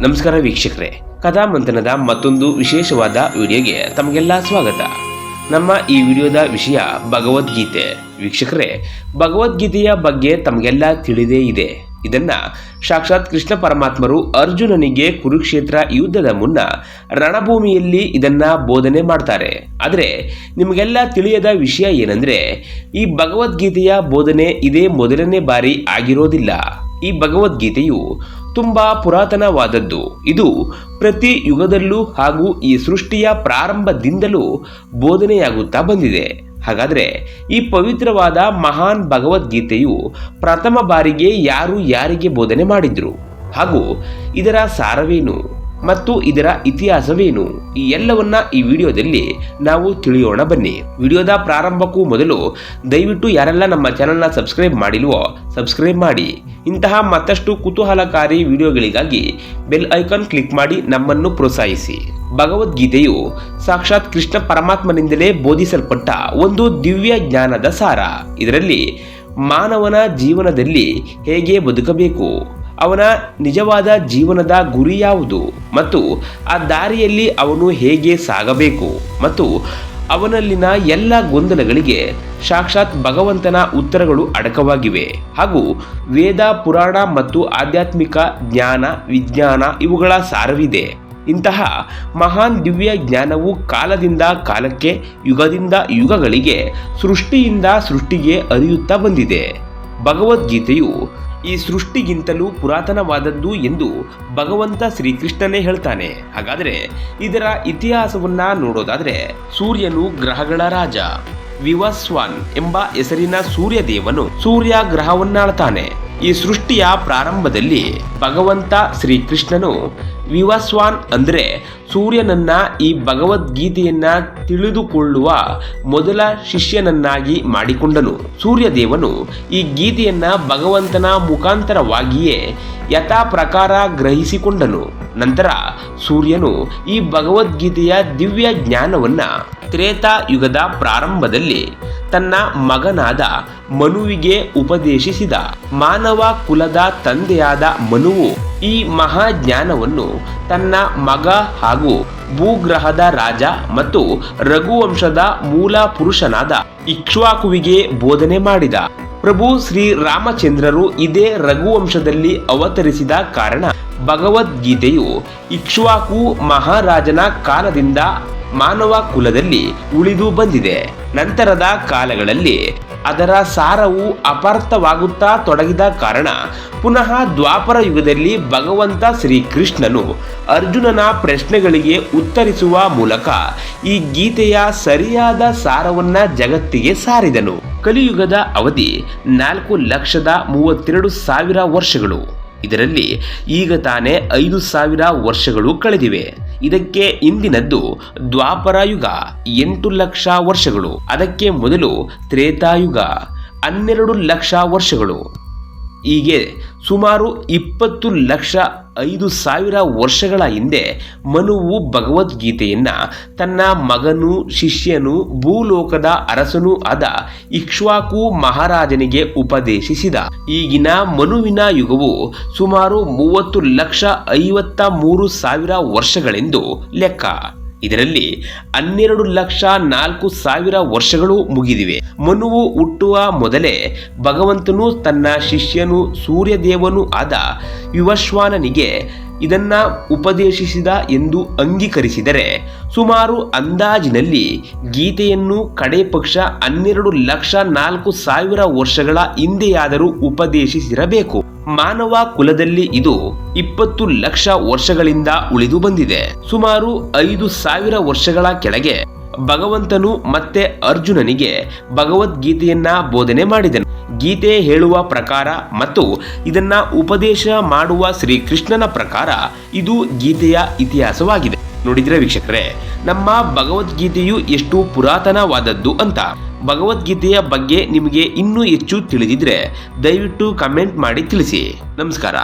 ನಮಸ್ಕಾರ ವೀಕ್ಷಕರೇ. ಕಥಾ ಮಂಥನದ ಮತ್ತೊಂದು ವಿಶೇಷವಾದ ವಿಡಿಯೋಗೆ ತಮಗೆಲ್ಲ ಸ್ವಾಗತ. ನಮ್ಮ ಈ ವಿಡಿಯೋದ ವಿಷಯ ಭಗವದ್ಗೀತೆ. ವೀಕ್ಷಕರೇ, ಭಗವದ್ಗೀತೆಯ ಬಗ್ಗೆ ತಮಗೆಲ್ಲ ತಿಳಿದೇ ಇದೆ. ಇದನ್ನ ಸಾಕ್ಷಾತ್ ಕೃಷ್ಣ ಪರಮಾತ್ಮರು ಅರ್ಜುನನಿಗೆ ಕುರುಕ್ಷೇತ್ರ ಯುದ್ಧದ ಮುನ್ನ ರಣಭೂಮಿಯಲ್ಲಿ ಇದನ್ನ ಬೋಧನೆ ಮಾಡ್ತಾರೆ. ಆದರೆ, ನಿಮಗೆಲ್ಲ ತಿಳಿಯದ ವಿಷಯ ಏನಂದ್ರೆ, ಈ ಭಗವದ್ಗೀತೆಯ ಬೋಧನೆ ಇದೇ ಮೊದಲನೇ ಬಾರಿ ಆಗಿರೋದಿಲ್ಲ. ಈ ಭಗವದ್ಗೀತೆಯು ತುಂಬಾ ಪುರಾತನವಾದದ್ದು. ಇದು ಪ್ರತಿ ಯುಗದಲ್ಲೂ ಹಾಗೂ ಈ ಸೃಷ್ಟಿಯ ಪ್ರಾರಂಭದಿಂದಲೂ ಬೋಧನೆಯಾಗುತ್ತಾ ಬಂದಿದೆ. ಹಾಗಾದರೆ ಈ ಪವಿತ್ರವಾದ ಮಹಾನ್ ಭಗವದ್ಗೀತೆಯು ಪ್ರಥಮ ಬಾರಿಗೆ ಯಾರು ಯಾರಿಗೆ ಬೋಧನೆ ಮಾಡಿದ್ರು? ಹಾಗೂ ಇದರ ಸಾರವೇನು? ಮತ್ತು ಇದರ ಇತಿಹಾಸವೇನು? ಈ ಎಲ್ಲವನ್ನ ಈ ವಿಡಿಯೋದಲ್ಲಿ ನಾವು ತಿಳಿಯೋಣ. ಬನ್ನಿ. ವಿಡಿಯೋದ ಪ್ರಾರಂಭಕ್ಕೂ ಮೊದಲು ದಯವಿಟ್ಟು ಯಾರೆಲ್ಲ ನಮ್ಮ ಚಾನೆಲ್ನ ಸಬ್ಸ್ಕ್ರೈಬ್ ಮಾಡಿಲ್ವೋ, ಸಬ್ಸ್ಕ್ರೈಬ್ ಮಾಡಿ. ಇಂತಹ ಮತ್ತಷ್ಟು ಕುತೂಹಲಕಾರಿ ವಿಡಿಯೋಗಳಿಗಾಗಿ ಬೆಲ್ ಐಕಾನ್ ಕ್ಲಿಕ್ ಮಾಡಿ ನಮ್ಮನ್ನು ಪ್ರೋತ್ಸಾಹಿಸಿ. ಭಗವದ್ಗೀತೆಯು ಸಾಕ್ಷಾತ್ ಕೃಷ್ಣ ಪರಮಾತ್ಮನಿಂದಲೇ ಬೋಧಿಸಲ್ಪಟ್ಟ ಒಂದು ದಿವ್ಯ ಜ್ಞಾನದ ಸಾರ. ಇದರಲ್ಲಿ ಮಾನವನ ಜೀವನದಲ್ಲಿ ಹೇಗೆ ಬದುಕಬೇಕು? ಅವನ ನಿಜವಾದ ಜೀವನದ ಗುರಿ ಯಾವುದು ಮತ್ತು ಆ ದಾರಿಯಲ್ಲಿ ಅವನು ಹೇಗೆ ಸಾಗಬೇಕು ಮತ್ತು ಅವನಲ್ಲಿನ ಎಲ್ಲ ಗೊಂದಲಗಳಿಗೆ ಸಾಕ್ಷಾತ್ ಭಗವಂತನ ಉತ್ತರಗಳು ಅಡಕವಾಗಿವೆ. ಹಾಗೂ ವೇದ, ಪುರಾಣ ಮತ್ತು ಆಧ್ಯಾತ್ಮಿಕ ಜ್ಞಾನ, ವಿಜ್ಞಾನ ಇವುಗಳ ಸಾರವಿದೆ. ಇಂತಹ ಮಹಾನ್ ದಿವ್ಯ ಜ್ಞಾನವು ಕಾಲದಿಂದ ಕಾಲಕ್ಕೆ, ಯುಗದಿಂದ ಯುಗಗಳಿಗೆ, ಸೃಷ್ಟಿಯಿಂದ ಸೃಷ್ಟಿಗೆ ಅರಿಯುತ್ತಾ ಬಂದಿದೆ. ಭಗವದ್ಗೀತೆಯು ಈ ಸೃಷ್ಟಿಗಿಂತಲೂ ಪುರಾತನವಾದದ್ದು ಎಂದು ಭಗವಂತ ಶ್ರೀಕೃಷ್ಣನೇ ಹೇಳ್ತಾನೆ. ಹಾಗಾದರೆ ಇದರ ಇತಿಹಾಸವನ್ನ ನೋಡೋದಾದರೆ ಸೂರ್ಯನು ಗ್ರಹಗಳ ರಾಜ, ವಿವಸ್ವಾನ್ ಎಂಬ ಹೆಸರಿನ ಸೂರ್ಯದೇವನು ಸೂರ್ಯ ಗ್ರಹವನ್ನಾಳ್ತಾನೆ ಈ ಸೃಷ್ಟಿಯ ಪ್ರಾರಂಭದಲ್ಲಿ ಭಗವಂತ ಶ್ರೀಕೃಷ್ಣನು ವಿವಸ್ವಾನ್ ಅಂದರೆ ಸೂರ್ಯನನ್ನ ಈ ಭಗವದ್ಗೀತೆಯನ್ನ ತಿಳಿದುಕೊಳ್ಳುವ ಮೊದಲ ಶಿಷ್ಯನನ್ನಾಗಿ ಮಾಡಿಕೊಂಡನು. ಸೂರ್ಯದೇವನು ಈ ಗೀತೆಯನ್ನ ಭಗವಂತನ ಮುಖಾಂತರವಾಗಿಯೇ ಯಥಾ ಪ್ರಕಾರ ಗ್ರಹಿಸಿಕೊಂಡನು. ನಂತರ ಸೂರ್ಯನು ಈ ಭಗವದ್ಗೀತೆಯ ದಿವ್ಯ ಜ್ಞಾನವನ್ನ ತ್ರೇತಾಯುಗದ ಪ್ರಾರಂಭದಲ್ಲಿ ತನ್ನ ಮಗನಾದ ಮನುವಿಗೆ ಉಪದೇಶಿಸಿದ ಮಾನವ ಕುಲದ ತಂದೆಯಾದ ಮನುವು ಈ ಮಹಾಜ್ಞಾನವನ್ನು ತನ್ನ ಮಗ ಹಾಗೂ ಭೂಗ್ರಹದ ರಾಜ ಮತ್ತು ರಘುವಂಶದ ಮೂಲ ಪುರುಷನಾದ ಇಕ್ಷ್ವಾಕುವಿಗೆ ಬೋಧನೆ ಮಾಡಿದ. ಪ್ರಭು ಶ್ರೀ ರಾಮಚಂದ್ರರು ಇದೇ ರಘುವಂಶದಲ್ಲಿ ಅವತರಿಸಿದ ಕಾರಣ ಭಗವದ್ಗೀತೆಯು ಇಕ್ಷ್ವಾಕು ಮಹಾರಾಜನ ಕಾಲದಿಂದ ಮಾನವ ಕುಲದಲ್ಲಿ ಉಳಿದು ಬಂದಿದೆ. ನಂತರದ ಕಾಲಗಳಲ್ಲಿ ಅದರ ಸಾರವು ಅಪಾರ್ಥವಾಗುತ್ತಾ ತೊಡಗಿದ ಕಾರಣ ಪುನಃ ದ್ವಾಪರ ಯುಗದಲ್ಲಿ ಭಗವಂತ ಶ್ರೀಕೃಷ್ಣನು ಅರ್ಜುನನ ಪ್ರಶ್ನೆಗಳಿಗೆ ಉತ್ತರಿಸುವ ಮೂಲಕ ಈ ಗೀತೆಯ ಸರಿಯಾದ ಸಾರವನ್ನ ಜಗತ್ತಿಗೆ ಸಾರಿದನು. ಕಲಿಯುಗದ ಅವಧಿ ನಾಲ್ಕು ಲಕ್ಷದ ಮೂವತ್ತೆರಡು ಸಾವಿರ ವರ್ಷಗಳು. ಇದರಲ್ಲಿ ಈಗ ತಾನೇ ಐದು ಸಾವಿರ ವರ್ಷಗಳು ಕಳೆದಿವೆ. ಇದಕ್ಕೆ ಇಂದಿನದ್ದು ದ್ವಾಪರ ಯುಗ ಎಂಟು ಲಕ್ಷ ವರ್ಷಗಳು. ಅದಕ್ಕೆ ಮೊದಲು ತ್ರೇತಾಯುಗ ಹನ್ನೆರಡು ಲಕ್ಷ ವರ್ಷಗಳು. ಹೀಗೆ ಸುಮಾರು ಇಪ್ಪತ್ತು ಲಕ್ಷ ಐದು ಸಾವಿರ ವರ್ಷಗಳ ಹಿಂದೆ ಮನುವು ಭಗವದ್ಗೀತೆಯನ್ನು ತನ್ನ ಮಗನು, ಶಿಷ್ಯನು, ಭೂಲೋಕದ ಅರಸನೂ ಆದ ಇಕ್ಷ್ವಾಕು ಮಹಾರಾಜನಿಗೆ ಉಪದೇಶಿಸಿದ. ಈಗಿನ ಮನುವಿನ ಯುಗವು ಸುಮಾರು ಮೂವತ್ತು ಲಕ್ಷ ಐವತ್ತ ಮೂರು ಸಾವಿರ ವರ್ಷಗಳೆಂದು ಲೆಕ್ಕ. ಇದರಲ್ಲಿ ಹನ್ನೆರಡು ಲಕ್ಷ ನಾಲ್ಕು ಸಾವಿರ ವರ್ಷಗಳು ಮುಗಿದಿವೆ. ಮನುವು ಹುಟ್ಟುವ ಮೊದಲೇ ಭಗವಂತನು ತನ್ನ ಶಿಷ್ಯನು ಸೂರ್ಯದೇವನು ಆದ ಯುವಶ್ವಾನನಿಗೆ ಇದನ್ನ ಉಪದೇಶಿಸಿದ ಎಂದು ಅಂಗೀಕರಿಸಿದರೆ ಸುಮಾರು ಅಂದಾಜಿನಲ್ಲಿ ಗೀತೆಯನ್ನು ಕಡೆ ಪಕ್ಷ ಹನ್ನೆರಡು ಲಕ್ಷ ನಾಲ್ಕು ಸಾವಿರ ವರ್ಷಗಳ ಹಿಂದೆಯಾದರೂ ಉಪದೇಶಿಸಿರಬೇಕು. ಮಾನವ ಕುಲದಲ್ಲಿ ಇದು ಇಪ್ಪತ್ತು ಲಕ್ಷ ವರ್ಷಗಳಿಂದ ಉಳಿದು ಬಂದಿದೆ. ಸುಮಾರು ಐದು ಸಾವಿರ ವರ್ಷಗಳ ಕೆಳಗೆ ಭಗವಂತನು ಮತ್ತೆ ಅರ್ಜುನನಿಗೆ ಭಗವದ್ಗೀತೆಯನ್ನ ಬೋಧನೆ ಮಾಡಿದನು. ಗೀತೆ ಹೇಳುವ ಪ್ರಕಾರ ಮತ್ತು ಇದನ್ನ ಉಪದೇಶ ಮಾಡುವ ಶ್ರೀಕೃಷ್ಣನ ಪ್ರಕಾರ ಇದು ಗೀತೆಯ ಇತಿಹಾಸವಾಗಿದೆ. ನೋಡಿದ್ರೆ ವೀಕ್ಷಕರೇ, ನಮ್ಮ ಭಗವದ್ಗೀತೆಯು ಎಷ್ಟು ಪುರಾತನವಾದದ್ದು ಅಂತ. ಭಗವದ್ಗೀತೆಯ ಬಗ್ಗೆ ನಿಮಗೆ ಇನ್ನೂ ಹೆಚ್ಚು ತಿಳಿದಿದ್ರೆ ದಯವಿಟ್ಟು ಕಮೆಂಟ್ ಮಾಡಿ ತಿಳಿಸಿ. ನಮಸ್ಕಾರ.